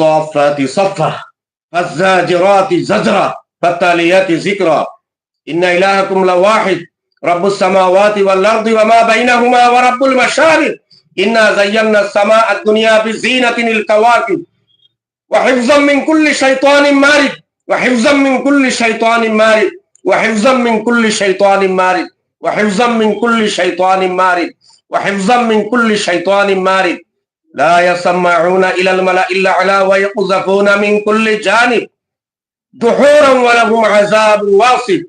فالصافات صفا فالزاجرات زجرا فالتاليات ذكرا إن إلهكم لواحد رب السماوات والأرض وما بينهما ورب المشارق. إنا زينا السماء الدنيا بزينة الكواكب وحفظا من كل شيطان مارد. وحفظا من كل شيطان مارد. وحفظا من كل شيطان مارد. وحفظا من كل شيطان مارد. وحفظا من كل شيطان مارد. لا يسمعون إلى الملأ الأعلى ويقذفون من كل جانب دحورا ولهم عذاب واصب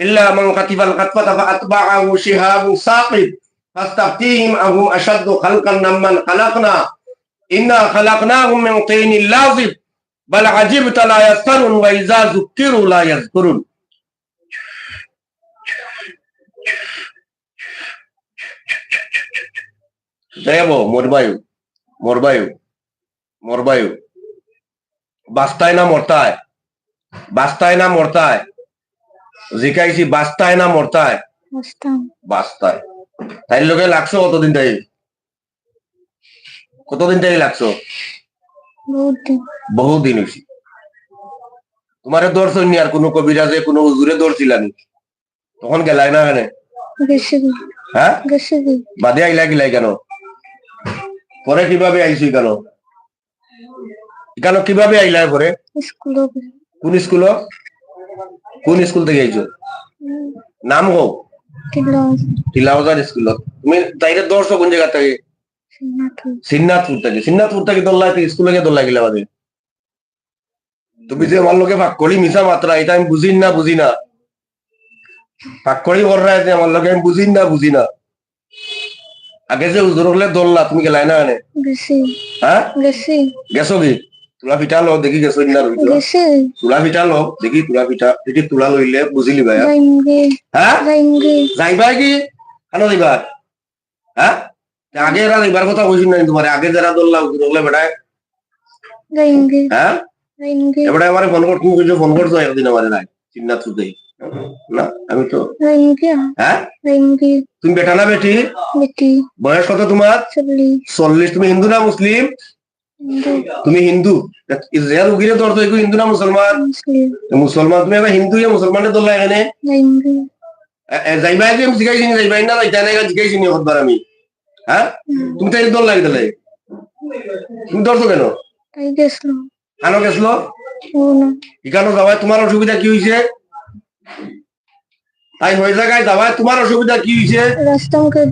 إلا من خطف الخطفة فأتبعه شهاب ثاقب فاستفتيهم أهم أشد خلقا ممن خلقنا إنا خلقناهم من طين لازب بل عجبت لا يسكنون وإذا ذكروا لا يذكرون দেবো মরবায়ু মরবায়ু মরবায়ু। বাস্তায় না মরতায়? বাস্তায় না মরতায়? জিকাইছি বাস্তায় না মরতায়? বাস্তায়। তাই লোকে লাগছো কতদিন তাই কতদিন তাই লাগছো? বহুত দিন। বহুদিন হয়েছে তোমারে দর্শ নি আর কোনো কবিরাজে কোনো হুজুরে দর্শিলানি তখন গেলাই না কেন হ্যাঁ বাদে আইলা গিলাই কেন? পরে কীভাবে আইছি কেন কেন কীভাবে আইলা পরে? কোন স্কুল কোন স্কুল থেকে আইছো? নাম ক্লাস স্কুল তুমি তাইরে দর্শ কোন জায়গা থেকে? সিন্নাথপুর থেকে। সিন্নাথপুর থেকে দোল্লা স্কুলে গিয়ে দোল্লা গেলে বাদে। তুমি যে আমার লোকে ভাগ করি মিশা মাত্রা এটা আমি বুঝি না বুঝি না। ভাগ করি আমার লোকে আমি বুঝি না বুঝি না। আগে যে উজুর হলে দোল্লা তুমি গেলাই না গেছে। হ্যাঁ গেছো। কি? তুলা পিঠা লো দেখি গেছো না রইতো তুলা পিঠা লো দেখি তুলা পিঠা এটি তুলা লইলে বুঝিলি ভাই হ্যাঁ যাইবা কি? কেন যাইবা হ্যাঁ আগে এরা যাইবার কথা কইছি না তোমার আগে যারা দোল্লা উজুর হলে বেটায় হ্যাঁ এবারে আমার ফোন কর তুমি কিছু ফোন করছ একদিন আমার নাই চিন্তা তুই না আমি তো হ্যাঁ? তুমি বেটা না বেটি? বয়স কত তোমার? চল্লিশ। তুমি হিন্দু না মুসলিম? তুমি হিন্দু? ইসরায়েল উগিরে তোর তো হিন্দু না মুসলমান? মুসলমান তুমি এবার হিন্দু ইয়ে মুসলমানের দল এখানে? যাইমগে এ- এ, যাইবা কি আমি জিজ্ঞাসি যাইবাই না যাইতা না জিজ্ঞাসি নি কতবার আমি। হ্যাঁ? তুমি তাই দল লাগি তাহলে তুমি ধরছো কেন? কেন গেছিল? ও যাওয়ায় তোমার অসুবিধা কি হয়েছে তাই হয়ে জায়গায় তোমার অসুবিধা কি হয়েছে? রাস্তা মুখে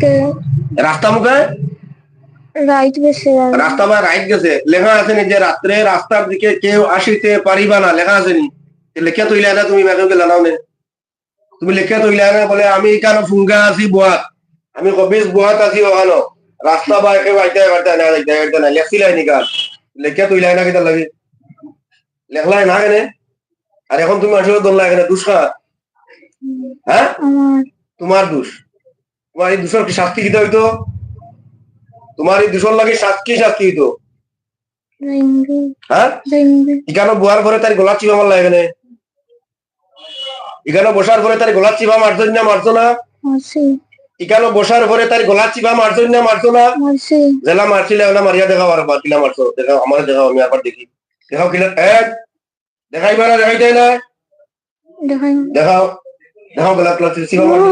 রাস্তা মুখে? রাইট গেছে রাস্তা বা রাইট গেছে। লেখা আছে নি যে রাত্রে রাস্তার দিকে কেউ আসিতে পারিবা না লেখা আছে নি। লেখা না তুমি নে তুমি লেখা না বলে আমি এখানে ফুঙ্গা আছি বুয়াত? আমি কবিস বুয়াত আছি ওখানো রাস্তা বা কেউ আইতে পারতে না যাইতে পারতে না নি কার লেখা না কেটা লাগে? লেখলাই না কেনে? আর এখন তুমি আসলে দোল্লা এখানে দুষ্কা হ্যাঁ? তোমার দোষ। তোমার এই দূষণ কি শাস্তি দিতে হইতো। তোমার এই দূষণ লাগে শাস্তি শাস্তি হইতো। হ্যাঁ? যাইমগে এখানে বুয়ার ঘরে তার গোলাপ চিপা মারলা এখানে। এখানে বসার ঘরে তার চিপা মারছো না মারছো না? এখানে বসার ঘরে তার গোলাপ চিপা মারছো না মারছো না? জেলা মারছিলে ওনা মারিয়া দেখাও আর বা কিলা মারছো। দেখাও আমার দেখাও আমি আবার দেখি। দেখাও কিলা এক দেখাইবা না দেখাইতে না? দেখাই দেখাও গোলাপ চিপা মারছো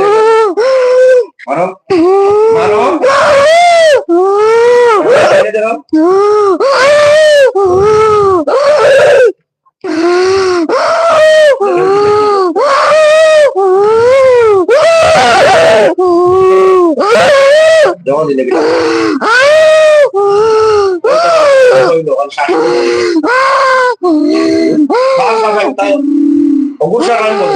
মারো। মারো। আমি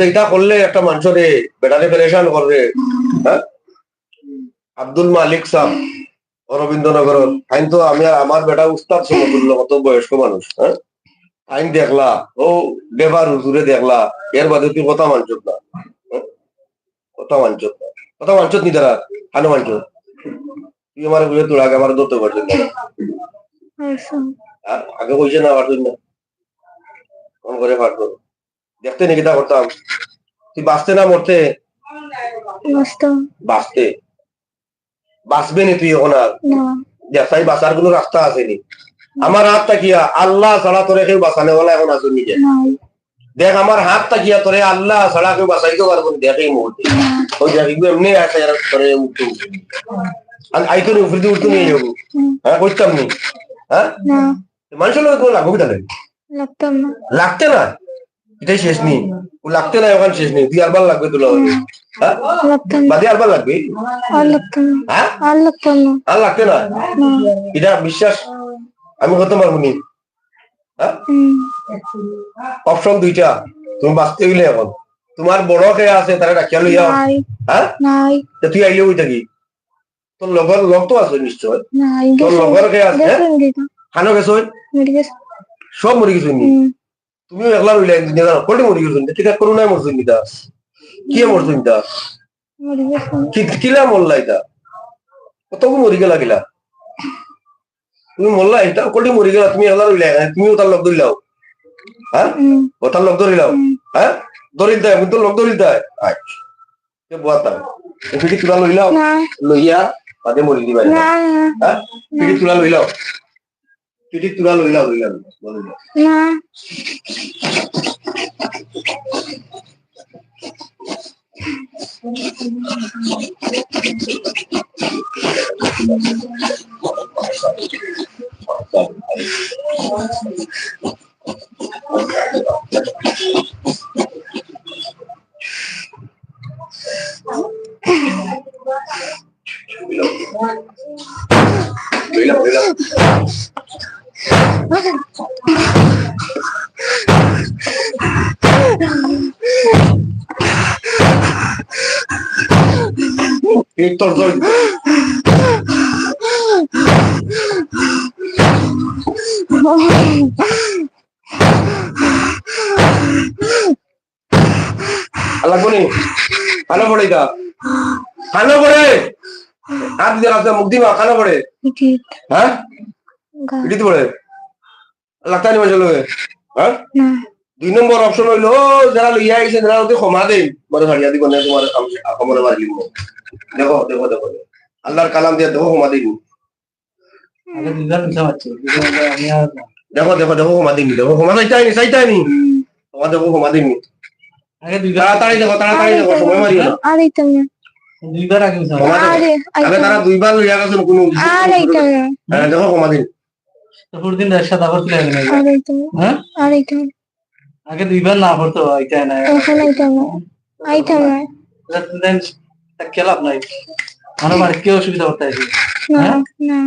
এটা করলে একটা বেটারে পেরেশান করবে আব্দুল মালিক সাহ অরবিন্দনগর আইন তো আমি আমার বেটা উস্তাদ সমতুল্য কত বয়স্ক মানুষ হ্যাঁ আইন দেখলা ও বেবার হুজুরে দেখলা এর বাদে তুই কথা মানছত না? কথা মানছত না কথা মানছত নি তারা কানো মানছত তুই আমার বুঝে তোর আগে আমার ধরতে পারছিস না। আচ্ছা। আর আগে কইছে না পারছিস না। কোন করে পারতো দেখতে নাকি তা করতাম। তুই বাঁচতে না মরতে? বাঁচতে? বাঁচবে নি তুই এখন আর? দেখাই বাঁচার কোনো রাস্তা আসেনি আমার হাত তাকিয়া আল্লাহ ছাড়া তোরে কেউ বাঁচানে বলা এখন আসুন নিজে? দেখ আমার হাত তাকিয়া তোরে? আল্লাহ ছাড়া কেউ বাঁচাইতে পারব দেখ এই মুহূর্তে। ওই দেখ এগুলো এমনি আছে আর তোরে উঠতে আইতো নি উপরে উঠতে নিয়ে যাব। হ্যাঁ করতাম নি। হ্যাঁ? মানুষের লোক লাগবে তাহলে? লাগতে না? এটাই শেষ নেই ও লাগতে না ওখানে শেষ নেই তুই আরবার লাগবে তোলা হ্যাঁ? বাদে আরবার লাগবে? আর হ্যাঁ? আর আর লাগতে না। এটা বিশ্বাস? আমি করতে পারব নি। হ্যাঁ? হুম, অপশন দুইটা। তুমি বাঁচতে গেলে এখন তোমার বড় কে আছে তারা ডাকিয়া লইয়া নাই। হ্যাঁ? তুই আইলে ওই থাকি তোর লগর লগ তো আছে নিশ্চয়। নাই। তোর লগর কে আছে হ্যাঁ? খানো গেছ সব মরি গেছো। তুমিও একলা রইলে জানো কোটি মরি গেছো ঠিক আছে করোনায় মরছো নিতা কি মরছো নিতা কি কিলা মরলা এটা কত মরি গেলা গিলা তুমি মরলা এটা কোটি মরি গেলা তুমি এলার উলিয়া তুমিও তার লগ ধরিলাও হ্যাঁ ও তার লগ ধরিলাও হ্যাঁ ধরিল দেয় কিন্তু লগ ধরিল দেয় আচ্ছা বুয়াতা পিঠি তুলা লইলাও লইয়া বাদে মরি দিবা হ্যাঁ পিঠি চুলা লইলাও পিঠি চুলা লইলাও লইলাও লইলাও নি খানো পড়ে এটা খানো পড়ে হাত দিয়ে রাখতে মুখ দিবা ইডিট হ্যাঁ ইডিতে পড়ে লাগতা নি লগে হ্যাঁ দুই নম্বর অপশন হইল যারা লইয়া আইছে যারা ওদের ক্ষমা দেন বড় হারিয়া দিব না তোমার ক্ষমতা মারি লিখব দেখো দেখো দেখো আল্লাহর কালাম দিয়ে দেখো ক্ষমা আর দেখো দেখো দেখো ক্ষমা দিন দেখো ক্ষমা চাইতাই নি চাইতাই নি তোমার দেখো ক্ষমা তাড়াতাড়ি দেখো তাড়াতাড়ি দেখো সময় মারিও না। আর এইতাম না দুইবার আগে ক্ষমা তারা দুইবার লইয়া গেছেন কোনো আর এইতাম না। হ্যাঁ দেখো ক্ষমা দিন। একসাথে আবার আর হ্যাঁ? আর আগে দুইবার না পড়তো এটা না এখন আইতাম না আইতাম না দেন খেলাপ নাই। আমার বাড়ি কেউ অসুবিধা করতে আছে না হ্যাঁ? না।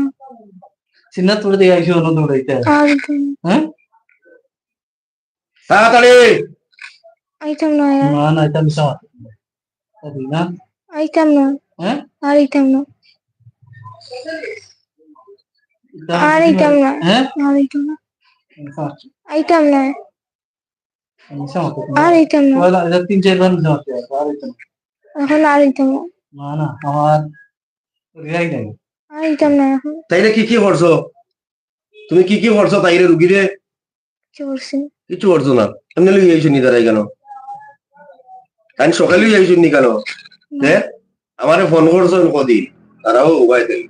চিন্না তুলে দিয়ে আইসি অন্য দৌড়াইতে আর হ্যাঁ? তাড়াতাড়ি! আইতাম না না। না এটা মিশা না আইতাম না। হ্যাঁ? আর এইতাম না। আর এইতাম না। হ্যাঁ? আর এইতাম না। আইতাম না। আর এইতাম না। তিন চারবার মিশা মাত্র আর এটা এখন আর এইতাম না। না না আমার রিয়াই নাই। আর এইতাম না এখন। তাইলে কি কি করছ? তুমি কি কি করছ? তাইরে রুগীরে কি করছি? কিছু করছ না। এমনি লই আইছো নি দাঁড়াই কেন? আমি সকালে লই আইছো নি। কেন হ্যাঁ? আমারে ফোন করছ কদিন তারাও উপায় দেই।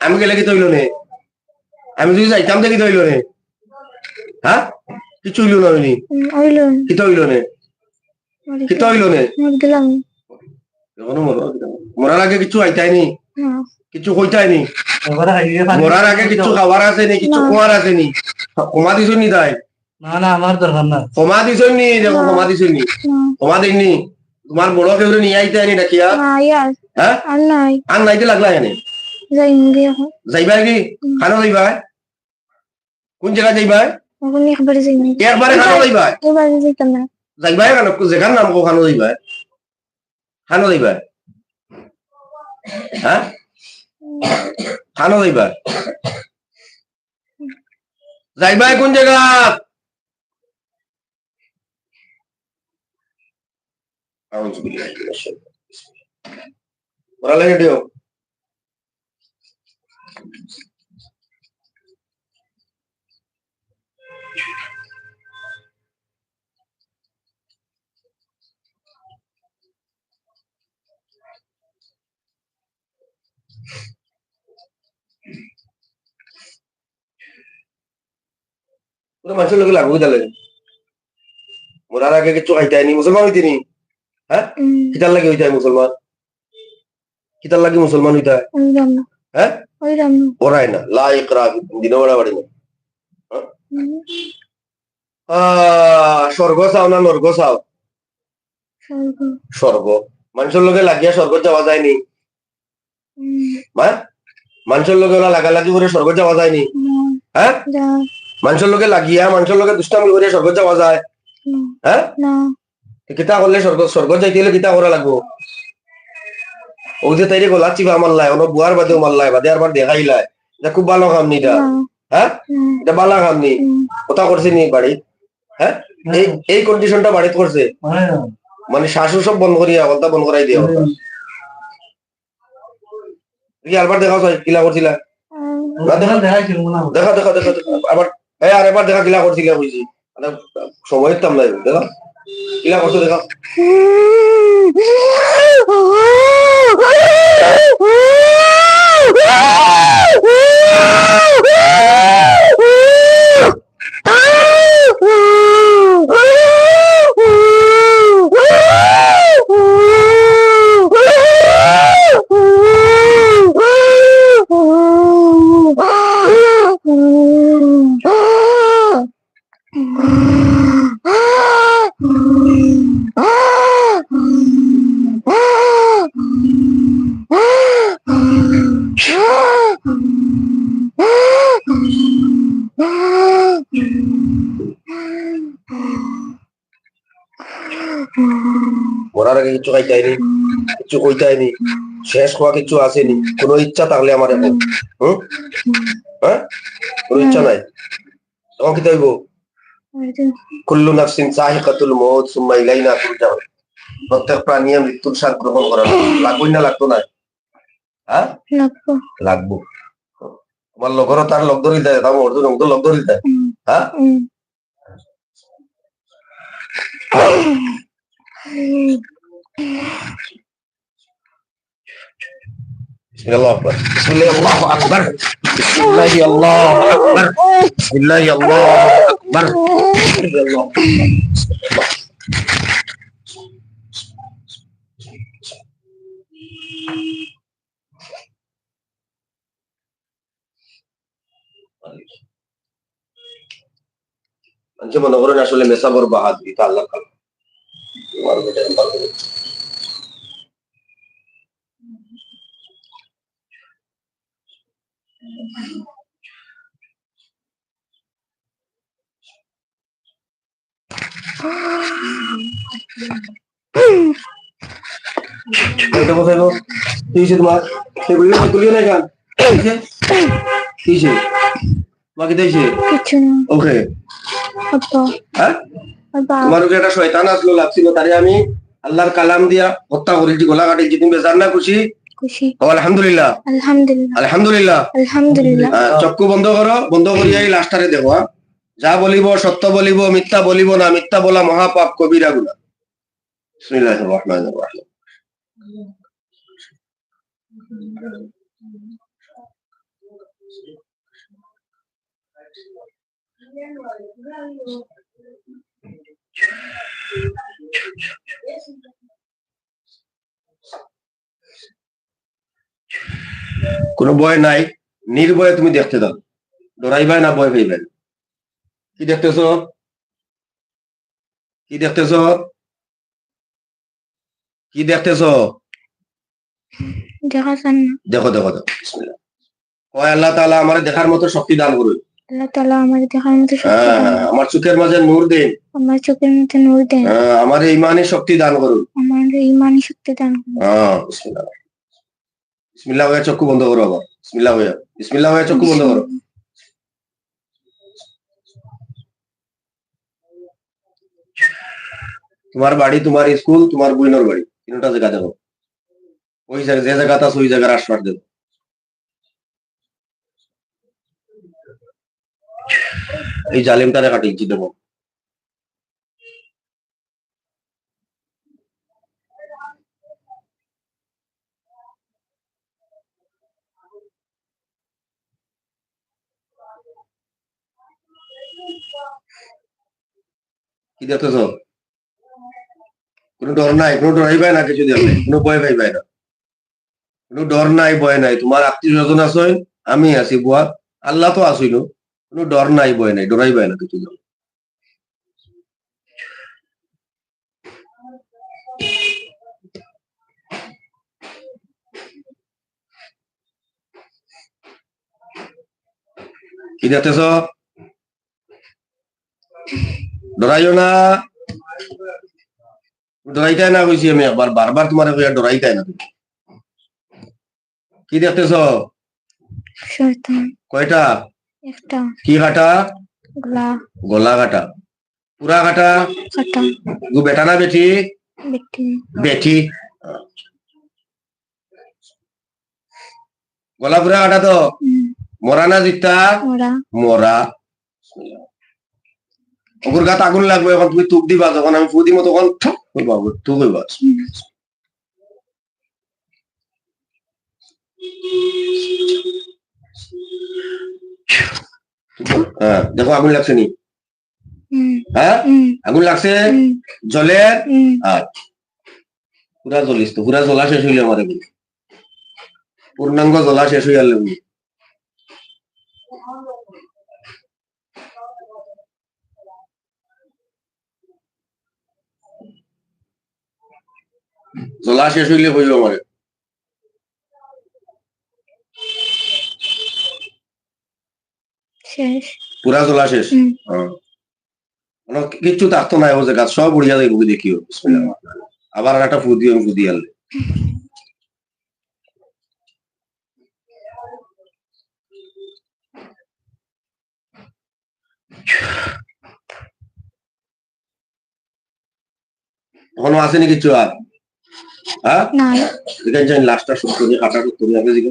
আমি গেলে কি তৈল নে? আমি যদি যাইতাম দেখি তৈল নে। হ্যাঁ? কিছু হইল না হইনি হুম, হইল নে মরে কি নে মরার আগে কিছু আইতাই নি কিছু কইতাই নি মরার আগে কিছু খাবার আছে নি কিছু না। কুমার আছে নি কমা দিছ নি তাই না না আমার দরকার না কমা দিছ নি দেখো কমা দিছ নি না কমা দিননি তোমার বড় কেউ নিয়ে আইতে আনি ডাকিয়া হ্যাঁ আর নাইতে লাগলা এনে এখন যাইবা কি খানো যাইবা কোন জায়গা যাইবা এখন একবারে যাই নাই একবারে খানো যাইবা এবারে যাইতাম না যাইবা কেন যেখান নাম কো খানো যাইবা খানো যাইবা হ্যাঁ খানো যাইবা যাইবা কোন জায়গা আউযু বিল্লাহি মিনাশ শাইতানির ওরা লাগে দিও মানুষের লোকে লাগবে তাহলে মরার আগে কিছু খাইতে আইনি মুসলমান হইতে নি? হ্যাঁ কিতার লাগে হইতে হয় মুসলমান কিতার লাগে মুসলমান হইতে হয় ওরাই না। লা ইকরা দিন ওরা বাড়ি না স্বর্গ চাও না নর্গ চাও? স্বর্গ স্বর্গ মানুষের লোকে লাগিয়া স্বর্গ যাওয়া যায়নি মানুষের লোকে ওরা লাগালাগি করে স্বর্গ যাওয়া যায়নি হ্যাঁ মানুষের লোকে লাগিয়া মানুষের লোকে দুষ্টামি করে স্বর্গ যাওয়া যায়। হ্যাঁ না। কিতা করলে স্বর্গ স্বর্গ যাইতে হলে কিতা করা লাগবো? ও যে তাইরে গলা চিবা মারলাই অন্য বুয়ার বাদে মারলাই বাদে আবার দেখাইলাই এটা খুব ভালো কাম নি এটা হ্যাঁ এটা ভালো কাম নি? কথা করছে নি বাড়ি হ্যাঁ এই এই কন্ডিশনটা বাড়িতে করছে মানে। মানে শাশু সব বন্ধ করিয়া অলতা বন্ধ করাই দিয়া কি আরবার দেখা যায় কিলা করছিলা দেখা দেখা দেখা। আবার এই আর এবার দেখা কিলা করছিলা বুঝছি। মানে সময় তাম নাই দেখা কিলা করছ দেখা মরার আগে কিছু খাইতে আইনি কিছু কইতে আইনি শেষ হওয়া কিছু আসেনি কোনো ইচ্ছা থাকলে আমার এখন হুম? হ্যাঁ? কোনো ইচ্ছা নাই? তখন কি তাইব কুল্লু নাফসিন সাহিকাতুল মৌত সুম্মা ইলাইনা তুরজাউন। প্রত্যেক প্রাণী মৃত্যুর স্বাদ গ্রহণ করা লাগবই না লাগতো না? হ্যাঁ? লাগবো। লাগবো। వాళ్ళ ಲೋಗರ ತಾರ ಲೋಗ ದೊರಿಲ್ದ ತಾವ ಹೊಡೆದು ನಮ್ದು ಲೋಗ ದೊರಿಲ್ದ ಹಾ بسم الله اكبر بسم الله الله اكبر بسم الله الله اكبر بسم الله الله اكبر بسم الله الله اكبر Thank you. মানুষ মনে করেন আসলে মেসাবর বাহাদুর এটা আল্লাহ কালাম তোমার বেটা এমন করে। এটা কোথায় গো? কি হয়েছে তোমার সেগুলি তুলিও নাই গান কি হয়েছে? কি হয়েছে? তোমার কি দিয়েছে কিছু না। ওকে। আব্বা। হ্যাঁ? তোমার উপরে একটা শয়তান আসলো লাগছিল তারে আমি আল্লাহর কালাম দিয়া হত্যা করেছি গোলা কাটিছি তুমি বেজার না খুশি? খুশি। আলহামদুলিল্লাহ। আলহামদুলিল্লাহ। আলহামদুলিল্লাহ। আলহামদুলিল্লাহ। চক্ষু বন্ধ করো বন্ধ করিয়া এই লাস্টারে দেখো হ্যাঁ? যা বলিব সত্য বলিব মিথ্যা বলিব না মিথ্যা বলা মহাপাপ কবিরা গুলা বিসমিল্লাহির রহমানির রহিম। কোনো ভয় নাই নির্ভয়ে তুমি দেখতে দাও। ডরাইবাই না ভয় পাইবেন কি দেখতেছ? কি দেখতেছ? কি দেখতেছ? দেখা দেখো দেখো কয় আল্লাহ তাআলা আমার দেখার মতো শক্তি দান করুন আল্লাহ তালা আমার দেখার মতো শক্তি আমার চোখের মাঝে নূর দেন। আমার চোখের মধ্যে নূর দেন। হ্যাঁ, আমার ইমানি শক্তি দান করুন। আমার ইমানি শক্তি দান করুন। হ্যাঁ বিসমিল্লাহ। বিসমিল্লাহ হয়ে চক্ষু বন্ধ করো আবার বিসমিল্লাহ হয়ে বিসমিল্লাহ হয়ে চক্ষু বন্ধ করো। তোমার বাড়ি তোমার স্কুল তোমার বুইনোর বাড়ি। তিনটা জায়গা দেখো। ওই জায়গা যে জায়গাটা আছে ওই জায়গার আশপাশ দেখো। এই জালিমটারে কাটিয়েছি দেখো কি দেখতেছ? কোনো ডর নাই, কোনো ডরাই পায় না কিছু দেখলে কোনো ভয় পাই পায় না। কোনো ডর নাই, ভয় নাই। তোমার আত্মীয় স্বজন আছেন আমি আছি, বুয়া। আল্লাহ তো আসইল কোনো ডর নাই ভয় নাই ডরাই পায় না কিছু। কি দেখতেছ? ডরাইও না। ডরাইতাই না কইছি আমি একবার বারবার তোমার কইয়া ডরাইতাই না তুমি। কি দেখতেছ? কয়টা? একটা। কি কাটা গলা। গলা পুরা গু বেটা না বেটি? বেটি। বেটি। গলা পুরা কাটা তো? মরা না জিতা মরা। ওগুর গাত আগুন লাগবে এখন তুমি তুক দিবা যখন আমি ফু দিব তখন ঠক করবা তুক হইবা। হ্যাঁ দেখো আগুন লাগছে নি? হ্যাঁ? আগুন লাগছে? জলে আচ্ছা পুরা জ্বলিস তো পুরা জ্বলা শেষ হইলে আমার এগুলো পূর্ণাঙ্গ জ্বলা শেষ হইয়া লাগবে জ্বলা শেষ হইলে হইব আমার। শেষ। পুরা জ্বলা শেষ? কিচ্ছু থাকতো না ও জায়গা সব উড়িয়া যাইব দেখিও। আবার একটা ফু দিও ফু দিয়ে আনলে। এখনও আসেনি কিছু আর? হ্যাঁ? এখানে লাস্টটা সত্তর আটা সত্তর আপনি তো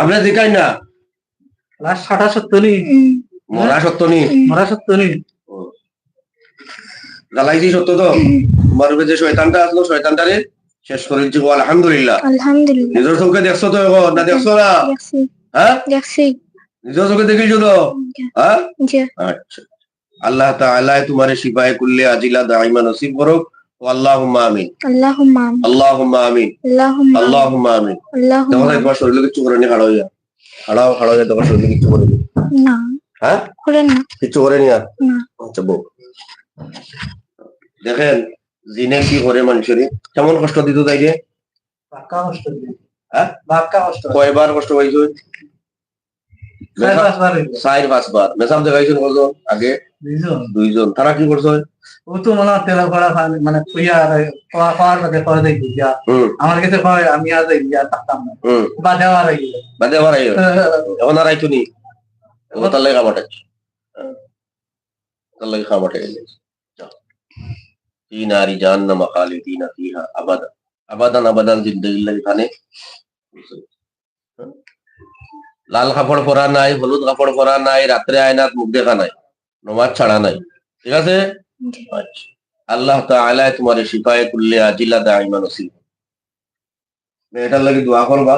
আপনি জিজ্ঞাই না। ষাটা মরা সত্য মরা জ্বালাইছি সত্য তো। তোমার উপরে যে শয়তানটা আসলো শয়তানটারে শেষ করে দিচ্ছি আলহামদুলিল্লাহ। আলহামদুলিল্লাহ। নিজের চোখে দেখছ তো এখন না দেখছ না? হ্যাঁ? দেখছি। নিজের চোখে দেখিছো তো? হ্যাঁ? আচ্ছা। আল্লাহ তাআলা তোমারে শিফায়ে কুল্লি আজিলা দাইমা নসিব করুক। ও আল্লাহুম্মা আমিন। আল্লাহুম্মা আমিন, আল্লাহুম্মা আমিন। আল্লাহুম্মা আমিন, আল্লাহুম্মা আমিন। দেখো আল্লাহুম্মা তাই তোমার শরীরে কিচ্ছু করে নি খাড়া হইয়া হইয়া তোমার শরীরে কিচ্ছু না। হ্যাঁ? করেন। না কিচ্ছু করে আর? না। আচ্ছা বউ। দেখেন জিনে কি করে মানুষের কেমন কষ্ট দিত তাইকে? বাক্কা কষ্ট দিবে হ্যাঁ? বাক্কা কষ্ট। কয়বার কষ্ট পাইছো। চার পাঁচবার মেসাম দেখাইছেন কজন আগে? বুঝছ? দুইজন। তারা কি করছে? তো মনে হয় তেলা করা মানে খুইয়া খাওয়ার বাদে করে দেখি যা। হুম। আমার কাছে হয় আমি আর আর থাকতাম না। হুম। বা দেওয়ার আগে। বাদে আবার আইও এখন আর আইতো নি। তার লাগে খাবাটে তার লাগে লাগে খানে লাল কাপড় পরা নাই হলুদ কাপড় পরা নাই রাত্রে আয়নাত মুখ দেখা নাই নমাজ ছাড়া নাই। ঠিক আছে? আল্লাহ তাআলা তোমার শিফায়ে কুল্লি আজিলা দাইমা নসিব এটার লাগে দোয়া করবা